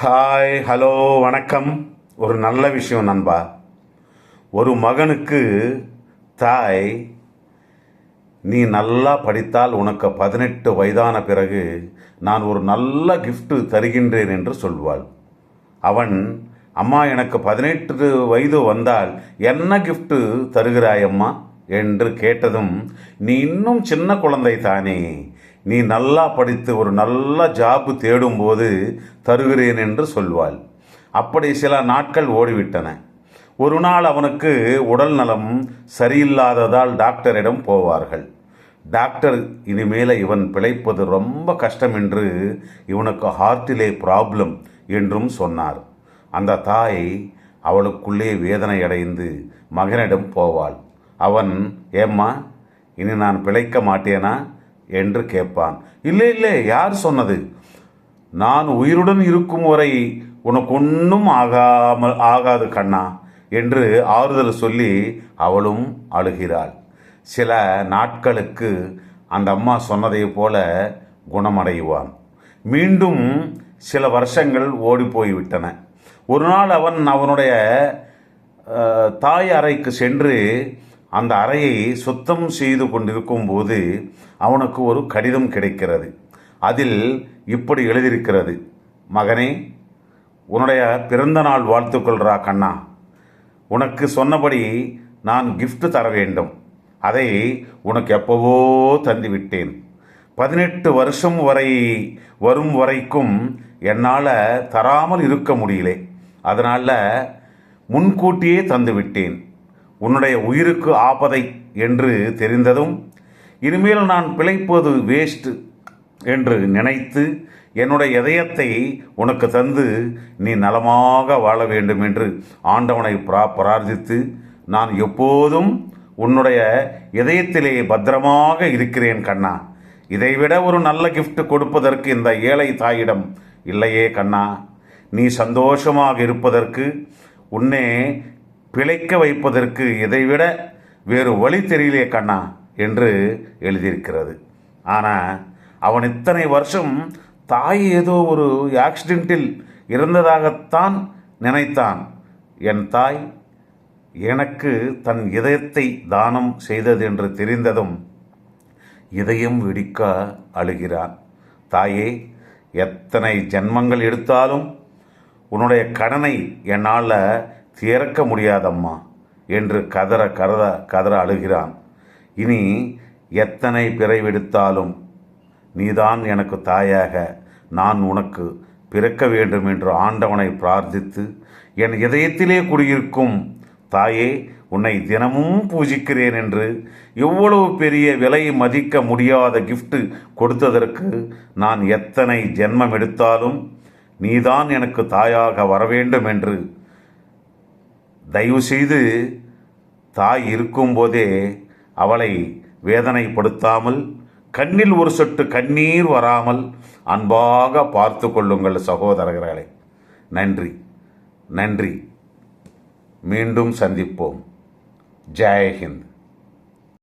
Hi hello வணக்கம். ஒரு நல்ல விஷயம் நண்பா. ஒரு மகனுக்கு தாய் நீ நல்லா படித்தால் உனக்கு பதினெட்டு வயதான பிறகு நான் ஒரு நல்ல கிஃப்ட்டு தருகின்றேன் என்று சொல்வாள். அவன் அம்மா எனக்கு பதினெட்டு வயது வந்தால் என்ன கிஃப்ட்டு தருகிறாயம்மா என்று கேட்டதும் நீ இன்னும் சின்ன குழந்தை தானே. நீ நல்லா படித்து ஒரு நல்ல ஜாப் தேடும்போது தருகிறேன் என்று சொல்வாள். அப்படி சில நாட்கள் ஓடிவிட்டன. ஒரு நாள் அவனுக்கு உடல் நலம் சரியில்லாததால் டாக்டரிடம் போவார்கள். டாக்டர் இனிமேல இவன் பிழைப்பது ரொம்ப கஷ்டம் என்று இவனுக்கு ஹார்ட்டிலே ப்ராப்ளம் என்றும் சொன்னார். அந்த தாய் அவளுக்குள்ளே வேதனை அடைந்து மகனிடம் போவாள். அவன் ஏம்மா இனி நான் பிழைக்க மாட்டேனா? என்று கேட்பான். இல்லை இல்லை யார் சொன்னது? நான் உயிருடன் இருக்கும் வரை உனக்கு ஒன்றும் ஆகாமல் ஆகாது கண்ணா என்று ஆறுதல் சொல்லி அவளும் அழுகிறாள். சில நாட்களுக்கு அந்த அம்மா சொன்னதைப் போல குணமடைவான். மீண்டும் சில வருஷங்கள் ஓடி போய்விட்டன. ஒரு நாள் அவன் அவனுடைய தாய் அறைக்கு சென்று அந்த அறையை சுத்தம் செய்து கொண்டிருக்கும் போது அவனுக்கு ஒரு கடிதம் கிடைக்கிறது. அதில் இப்படி எழுதியிருக்கிறது. மகனே உன்னுடைய பிறந்த நாள் வாழ்த்துக்கொள்கிறா கண்ணா. உனக்கு சொன்னபடி நான் கிஃப்ட் தர வேண்டும். அதை உனக்கு எப்போவோ தந்துவிட்டேன். பதினெட்டு வருஷம் வரை வரும் வரைக்கும் என்னால் தராமல் இருக்க முடியலே. அதனால் முன்கூட்டியே தந்துவிட்டேன். உன்னுடைய உயிருக்கு ஆபதை என்று தெரிந்ததும் இனிமேல் நான் பிழைப்பது வேஸ்ட் என்று நினைத்து என்னுடைய இதயத்தை உனக்கு தந்து நீ நலமாக வாழ வேண்டும் என்று ஆண்டவனை பிரா பிரார்த்தித்து நான் எப்போதும் உன்னுடைய இதயத்திலே பத்திரமாக இருக்கிறேன் கண்ணா. இதைவிட ஒரு நல்ல கிஃப்ட் கொடுப்பதற்கு இந்த ஏழை தாயிடம் இல்லையே கண்ணா. நீ சந்தோஷமாக இருப்பதற்கு உன்னே பிழைக்க வைப்பதற்கு இதைவிட வேறு வழி தெரியலையே கண்ணா என்று எழுதியிருக்கிறது. ஆனால் அவன் இத்தனை வருஷம் தாய் ஏதோ ஒரு ஆக்சிடென்ட்டில் இருந்ததாகத்தான் நினைத்தான். என் தாய் எனக்கு தன் இதயத்தை தானம் செய்தது என்று தெரிந்ததும் இதயம் வெடிக்க அழுகிறான் தாயே எத்தனை ஜென்மங்கள் எடுத்தாலும் உன்னுடைய கடனை என்னால் திறக்க முடியாதம்மா என்று கதற கதற கதற அழுகிறான். இனி எத்தனை பிறவெடுத்தாலும் நீதான் எனக்கு தாயாக நான் உனக்கு பிறக்க வேண்டும் என்று ஆண்டவனை பிரார்த்தித்து என் இதயத்திலே குடியிருக்கும் தாயே உன்னை தினமும் பூஜிக்கிறேன் என்று எவ்வளவு பெரிய விலை மதிக்க முடியாத கிஃப்ட் கொடுத்ததற்கு நான் எத்தனை ஜென்மம் எடுத்தாலும் நீதான் எனக்கு தாயாக வர வேண்டும் என்று தயவு செய்து தாய் இருக்கும்போதே அவளை வேதனைப்படுத்தாமல் கண்ணில் ஒரு சொட்டு கண்ணீர் வராமல் அன்பாக பார்த்து கொள்ளுங்கள் சகோதரர்களே. நன்றி நன்றி. மீண்டும் சந்திப்போம். ஜெயஹிந்த்